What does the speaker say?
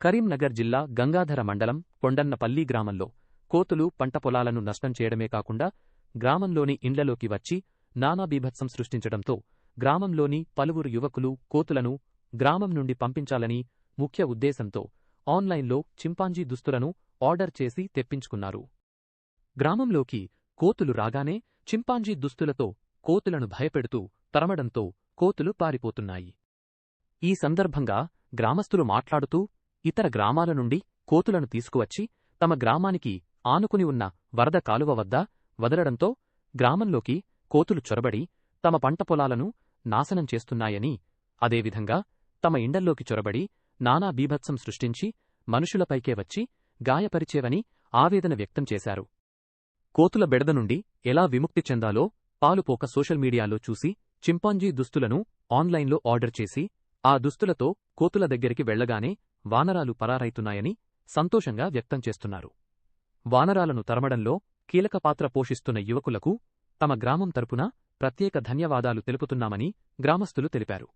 కరీంనగర్ జిల్లా గంగాధర మండలం కొండన్నపల్లి గ్రామంలో కోతులు పంట పొలాలను నష్టం చేయడమే కాకుండా గ్రామంలోని ఇండ్లలోకి వచ్చి నానా బీభత్సం సృష్టించడంతో గ్రామంలోని పలువురు యువకులు కోతులను గ్రామం నుండి పంపించాలని ముఖ్య ఉద్దేశంతో ఆన్లైన్లో చింపాంజీ దుస్తులను ఆర్డర్ చేసి తెప్పించుకున్నారు. గ్రామంలోకి కోతులు రాగానే చింపాంజీ దుస్తులతో కోతులను భయపెడుతూ తరమడంతో కోతులు పారిపోతున్నాయి. ఈ సందర్భంగా గ్రామస్తులు మాట్లాడుతూ ఇతర గ్రామాల నుండి కోతులను తీసుకువచ్చి తమ గ్రామానికి ఆనుకుని ఉన్న వరద కాలువ వద్ద వదలడంతో గ్రామంలోకి కోతులు చొరబడి తమ పంట పొలాలను నాశనం చేస్తున్నాయని అదేవిధంగా తమ ఇండల్లోకి చొరబడి నానా బీభత్సం సృష్టించి మనుషులపైకే వచ్చి గాయపరిచేవని ఆవేదన వ్యక్తం చేశారు. కోతుల బెడద నుండి ఎలా విముక్తి చెందాలో పాలుపోక సోషల్ మీడియాలో చూసి చింపాంజీ దుస్తులను ఆన్లైన్లో ఆర్డర్ చేసి ఆ దుస్తులతో కోతుల దగ్గరికి వెళ్ళగానే వానరాలు పరారైతున్నాయని సంతోషంగా వ్యక్తం చేస్తున్నారు. వానరాలను తరమడంలో కీలక పాత్ర పోషిస్తున్న యువకులకు తమ గ్రామం తరపున ప్రత్యేక ధన్యవాదాలు తెలుపుతున్నామని గ్రామస్తులు తెలిపారు.